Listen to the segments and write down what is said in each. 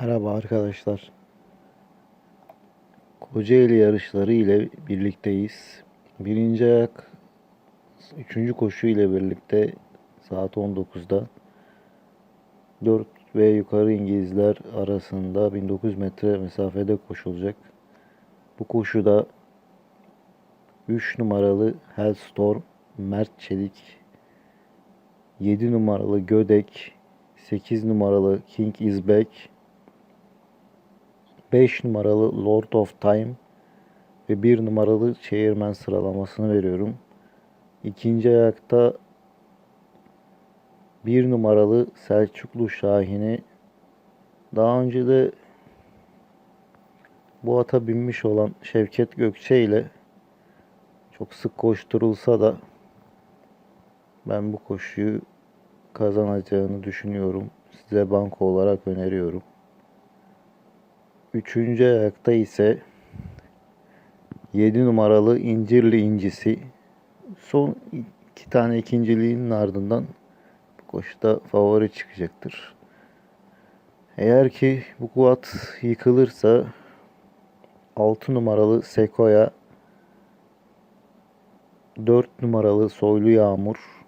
Merhaba arkadaşlar. Kocaeli yarışları ile birlikteyiz. Birinci ayak, üçüncü koşu ile birlikte saat 19'da 4 ve yukarı İngilizler arasında 1900 metre mesafede koşulacak. Bu koşuda 3 numaralı Hellstorm, Mert Çelik, 7 numaralı Gödek, 8 numaralı King is 5 numaralı Lord of Time ve 1 numaralı Chairman sıralamasını veriyorum. İkinci ayakta 1 numaralı Selçuklu Şahin'i daha önce de bu ata binmiş olan Şevket Gökçe ile çok sık koşturulsa da ben bu koşuyu kazanacağını düşünüyorum. Size banko olarak öneriyorum. Üçüncü ayakta ise 7 numaralı İncirli İncisi. Son iki tane ikinciliğinin ardından bu koşuda favori çıkacaktır. Eğer ki bu kuat yıkılırsa 6 numaralı Sekoya 4 numaralı Soylu Yağmur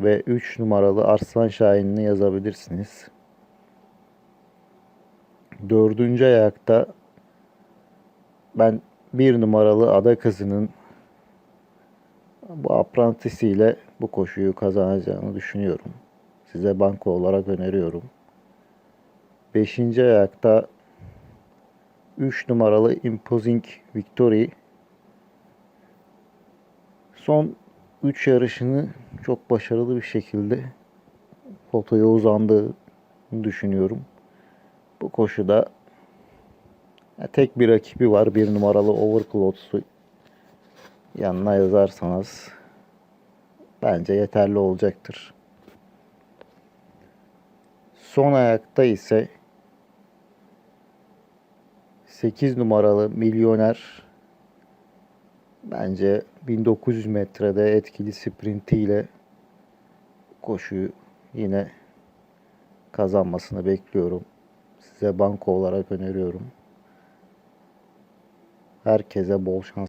ve 3 numaralı Arslan Şahin'ini yazabilirsiniz. Dördüncü ayakta ben bir numaralı ada kızının bu aprantisiyle bu koşuyu kazanacağını düşünüyorum. Size banko olarak öneriyorum. Beşinci ayakta 3 numaralı Imposing Victory son 3 yarışını çok başarılı bir şekilde fotoya uzandığını düşünüyorum. Bu koşuda tek bir rakibi var. Bir numaralı Overclothes'u yanına yazarsanız bence yeterli olacaktır. Son ayakta ise 8 numaralı Milyoner bence 1900 metrede etkili sprintiyle koşuyu yine kazanmasını bekliyorum. Size banko olarak öneriyorum. Herkese bol şans.